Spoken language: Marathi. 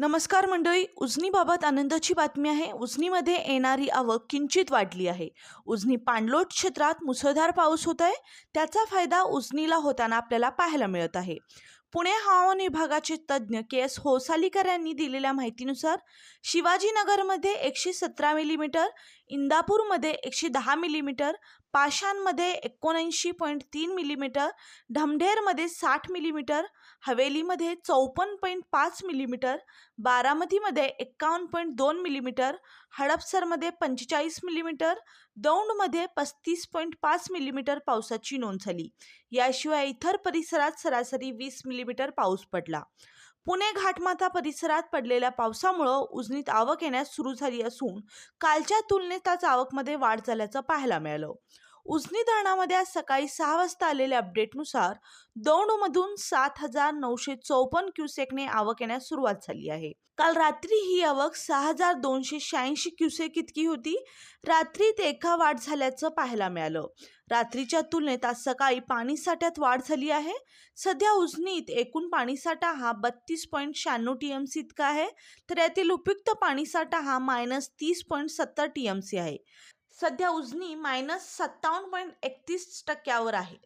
नमस्कार मंडळी उजनीबाबत आनंदाची बातमी आहे. उजनीमध्ये येणारी आवक किंचित वाढली आहे. उजनी पाणलोट क्षेत्रात मुसळधार पाऊस होत आहे त्याचा फायदा उजनीला होताना आपल्याला पाहायला मिळत आहे. पुणे हवामान विभागाचे तज्ज्ञ के एस होसालीकर यांनी दिलेल्या माहितीनुसार शिवाजीनगरमध्ये एकशे सतरा मिलीमीटर इंदापूरमध्ये एकशे दहा मिलीमीटर पाषाणमध्ये एकोणऐंशी पॉईंट तीन मिलीमीटर ढमढेरमध्ये साठ मिलीमीटर हवेलीमध्ये चौपन्न पॉईंट पाच मिलीमीटर बारामतीमध्ये एक्कावन्न पॉईंट दोन मिलीमीटर हडपसरमध्ये पंचेचाळीस मिलीमीटर दौंडमध्ये पस्तीस पॉईंट पाच मिलीमीटर पावसाची नोंद झाली. याशिवाय इतर परिसरात सरासरी वीस मिलीमीटर पाऊस पडला. पुणे घाटमाथा परिसरात पडलेल्या पावसामुळं उजनीत आवक येण्यास सुरू झाली असून कालच्या तुलनेत आज आवकमध्ये वाढ झाल्याचं पाहायला मिळालं. उजनी धरणामध्ये आज सकाळी सहा वाजता आलेल्या अपडेटनुसार दौंडमधून सात हजार नऊशे चौपन्न क्युसेकने आवक येण्यास सुरुवात झाली आहे. काल रात्री ही आवक सहा हजार दोनशे शहाऐंशी क्युसेक इतकी होती. रात्रीत एका वाढ झाल्याचं पाहायला मिळालं. रात्रीच्या तुलनेत आज सकाळी पाणीसाठ्यात वाढ झाली आहे. सध्या उजनीत एकूण पाणीसाठा हा बत्तीस पॉईंट शहाण्णव टी एम सी इतका आहे. तर यातील उपयुक्त पाणीसाठा हा मायनस तीस पॉईंट सत्तर टी एम सी आहे. सध्या उजनी मायनस सत्तावन्न पॉईंट एकतीस टक्क्यावर आहे.